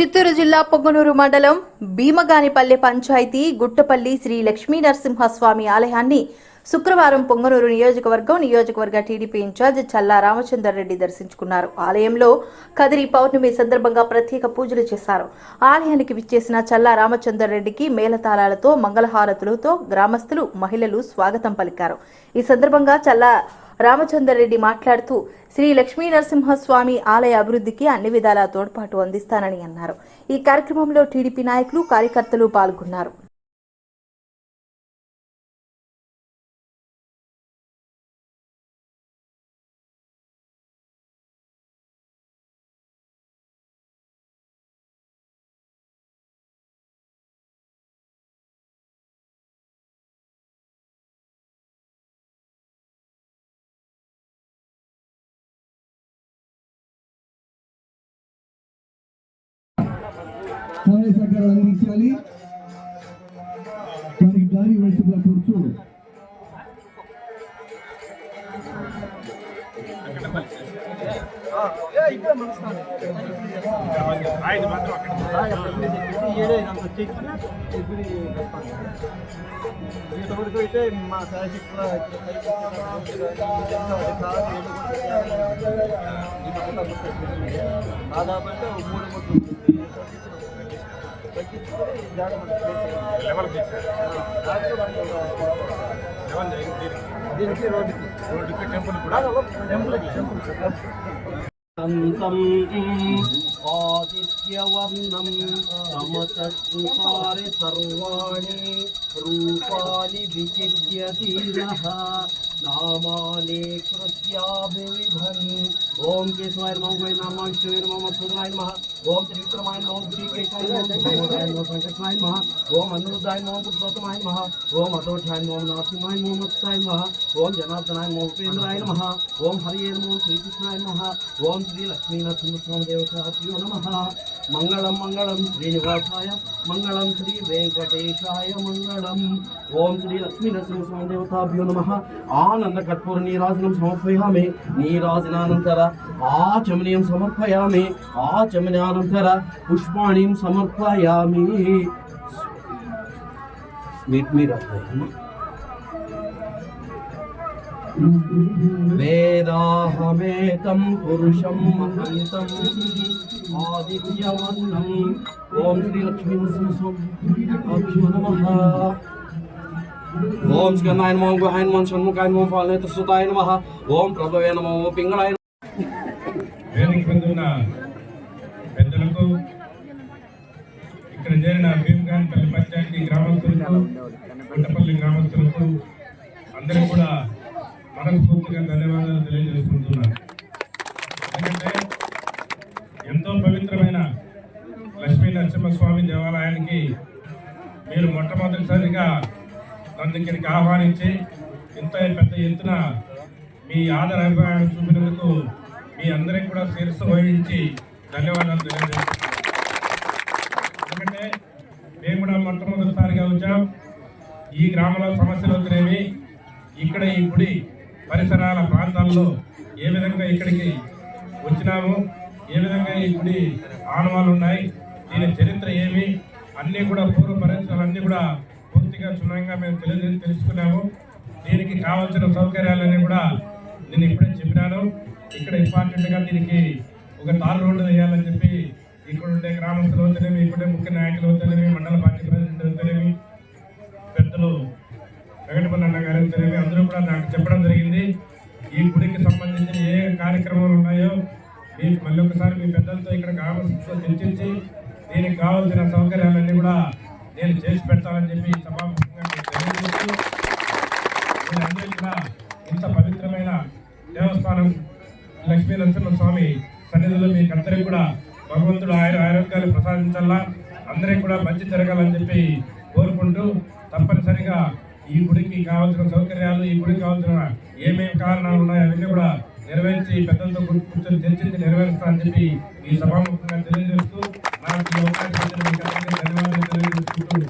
చిత్తూరు జిల్లా పొంగనూరు మండలం భీమగానిపల్లె పంచాయతీ గుట్టపల్లి శ్రీ లక్ష్మీ నరసింహస్వామి ఆలయాన్ని శుక్రవారం పొంగనూరు నియోజకవర్గం నియోజకవర్గ TDP in charge Challa Ramachandra Reddy దర్శించుకున్నారు. ఆలయంలో కదిరి పౌర్ణమి సందర్భంగా ప్రత్యేక పూజలు చేశారు. ఆలయానికి విచ్చేసిన చల్లా రామచందర్ రెడ్డికి మేళతాళాలతో మంగళహారతులతో గ్రామస్తులు మహిళలు స్వాగతం పలికారు. ఈ సందర్భంగా చల్లా రామచందర్ రెడ్డి మాట్లాడుతూ శ్రీ లక్ష్మీ నరసింహస్వామి ఆలయ అభివృద్ధికి అన్ని విధాల తోడ్పాటు అందిస్తానని అన్నారు. ఈ కార్యక్రమంలో టీడీపీ నాయకులు కార్యకర్తలు పాల్గొన్నారు. సహాయ సహకారాలు అందించాలి. వారికి దారి ఇవ్వాల్సిందిగా కోరుతూ అయితే మా శాశక్తుల దాదాపు అంటే మూడు మొత్తం లెవెల్ చేశారు లెవెల్ చేయండి. దీనికి రోడ్డుకి రోడ్డుకి టెంపుల్ కూడా టెంపుల్ టెంపుల్ न्तं आदित्यवर्णं समचत्वारि सर्वाणि रूपाणि विचित्य धीरः नामानि कृत्याभिविभन् ॐ केशवाय नमः वै नमः विष्णुवे नमः मधुसूदनाय नमः ॐ त्रिविक्रमाय ओम अनुरुद्धाय मोम पुष्पतमाय नमः। ओम अतोठाय मोम नाथुमाय मोम अक्षाय नमः। ओम जनार्दनाय मोम उपेन्द्राय नमः। ओम हरिये नमो श्रीकृष्णाय नमः। ओम श्री लक्ष्मी लक्ष्मीनरसिंहस्वामी देवताभ्यो नमः। मंगलम मंगलम श्रीनिवासाय मंगलम श्री वेंकटेशाय मंगलम। ओम श्री लक्ष्मीनरसिंहस्वामी देवताभ्यो नमः। आनंद कर्पूर नीराजनम समर्पयामि। नीराजनानंतर आचमनीयम समर्पयामि। आचमनानन्तर पुष्पाणिं समर्पयामि। మీట్ మీ వేదాహమేతం పురుషం మహంతం ఆదిత్యవర్ణం. ఓం శ్రీ లక్ష్మీ లక్ష్మీ నమ. ఓం స్కందాయ నమో గుహాయ నమో షణ్ముఖాయ నమో పాలనేత సుతాయ నమ. ఓం ప్రభువే నమో పింగళాయ వేదిక పొందిన పెద్దలకు ఇక్కడ చేరిన భీమకాన్ పల్లి పంచాయతీ గ్రామ పెద్దపల్లి గ్రామస్తులకు అందరికీ కూడా మనస్ఫూర్తిగా ధన్యవాదాలు తెలియజేసుకుంటున్నాను. ఎందుకంటే ఎంతో పవిత్రమైన లక్ష్మీ నరసింహస్వామి దేవాలయానికి మీరు మొట్టమొదటిసారిగా నన్ను ఇక్కడికి ఆహ్వానించి ఇంత పెద్ద ఎత్తున మీ ఆదర అభిప్రాయాన్ని చూపినందుకు మీ అందరికీ కూడా శిరస్సు వహించి ధన్యవాదాలు తెలియజేస్తున్నాను ఎందుకంటే మేము కూడా మొట్టమొదటిసారిగా వచ్చాం ఈ గ్రామంలో సమస్యలు వచ్చినవి. ఇక్కడ ఈ గుడి పరిసరాల ప్రాంతాల్లో ఏ విధంగా ఇక్కడికి వచ్చినాము ఏ విధంగా ఈ గుడి ఆనవాలు ఉన్నాయి దీని చరిత్ర ఏమి అన్నీ కూడా పూర్వ పరిసరాలు అన్నీ కూడా పూర్తిగా క్షుణ్ణంగా మేము తెలియ తెలుసుకున్నాము. దీనికి కావాల్సిన సౌకర్యాలన్నీ కూడా నేను ఇప్పుడే చెప్పినాను. ఇక్కడ ఇంపార్టెంట్గా దీనికి ఒక తారు రోడ్డు వేయాలని చెప్పి ఇక్కడ ఉండే గ్రామస్తులు అవుతానేమి ఇక్కడే ముఖ్య నాయకులు అవుతానేమి మండల పార్టీ ప్రెసిడెంట్ అవుతానేమి వెంకటపల్లి అందరూ కూడా నాకు చెప్పడం జరిగింది. ఈ గుడికి సంబంధించిన ఏ కార్యక్రమాలు ఉన్నాయో మీకు మళ్ళీ ఒకసారి మీ పెద్దలతో ఇక్కడ గ్రామస్తులతో చర్చించి దీనికి కావాల్సిన సౌకర్యాలన్నీ కూడా నేను చేసి పెడతానని చెప్పి సమావేశంగా తెలియజేస్తూ మీరందరూ కూడా ఇంత పవిత్రమైన దేవస్థానం లక్ష్మీ నరసింహ స్వామి సన్నిధిలో మీకు అందరికీ కూడా భగవంతుడు ఆయన ఆరోగ్యాలు ప్రసాదించాలా? అందరికీ కూడా మంచి జరగాలని చెప్పి కోరుకుంటూ తప్పనిసరిగా ఈ గుడికి కావాల్సిన సౌకర్యాలు ఈ గుడికి కావాల్సిన ఏమేమి కారణాలు ఉన్నాయో అవన్నీ కూడా నెరవేర్చి పెద్దలతో కూర్చొని చర్చించి నెరవేరుస్తానని చెప్పి ఈ సభాముఖంగా తెలియజేస్తూ నాకు అవకాశం తెలియజేసుకుంటూ